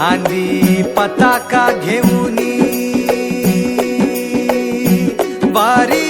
खांदी पताका घेऊनी बारी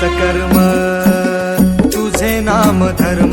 कर्म तुझे नाम धर्म.